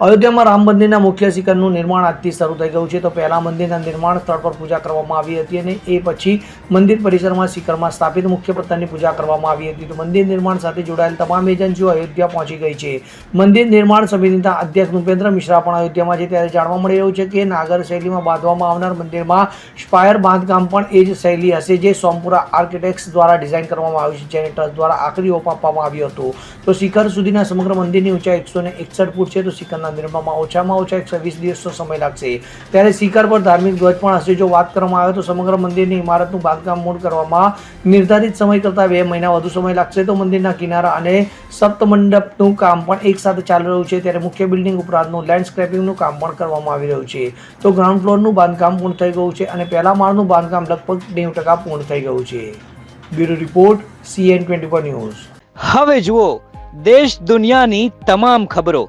અયોધ્યામાં રામ મંદિરના મુખ્ય શિખરનું નિર્માણ આજથી શરૂ થઈ ગયું છે. તો પહેલા મંદિરના નિર્માણ સ્થળ પર પૂજા કરવામાં આવી હતી અને એ પછી મંદિર પરિસરમાં શિખરમાં સ્થાપિત મુખ્ય પત્થરની પૂજા કરવામાં આવી હતી. તો મંદિર નિર્માણ સાથે જોડાયેલ તમામ એજન્સીઓ અયોધ્યા પહોંચી ગઈ છે. મંદિર નિર્માણ સમિતિના અધ્યક્ષ ભૂપેન્દ્ર મિશ્રા પણ અયોધ્યામાં છે. ત્યારે જાણવા મળી રહ્યું છે કે નાગર શૈલીમાં બાંધવામાં આવનાર મંદિરમાં સ્પાયર બાંધકામ પણ એ જ શૈલી હશે જે સોમપુરા આર્કિટેક્ટ્સ દ્વારા ડિઝાઇન કરવામાં આવ્યું છે જેને ટ્રસ્ટ દ્વારા આખરી ઓપ આપવામાં આવ્યું હતું. તો શિખર સુધીના સમગ્ર મંદિરની ઊંચાઈ એકસો એકસઠ ફૂટ છે. તો શિખરના નિર્માણમાં ઓછામાં ઓછા એકસો વીસ દિવસનો સમય લાગશે. ત્યારે શિખર પર ધાર્મિક ધ્વજ પણ હશે. જો વાત કરવામાં આવે તો સમગ્ર મંદિરની ઇમારતનું બાંધકામ મૂળ કરવામાં નિર્ધારિત સમય કરતાં બે મહિના વધુ સમય લાગશે. તો મંદિરના કિનારા અને સપ્તમંડપનું કામ પણ એક સાથે ચાલી રહ્યું છે. ત્યારે મુખ્ય બિલ્ડિંગ ઉપરાંતનું લેન્ડસ્કેપિંગનું કામ પણ કરવામાં આવી રહ્યું છે. તો ગ્રાઉન્ડ ફ્લોરનું બાંધકામ પૂર્ણ થઈ ગયું છે અને પહેલા માળનું બાંધકામ લગભગ નેવું ટકા પૂર્ણ થઈ ગયું છે. Bureau report CN twenty news. હવે જુઓ, દેશ દુનિયાની તમામ ખબરો.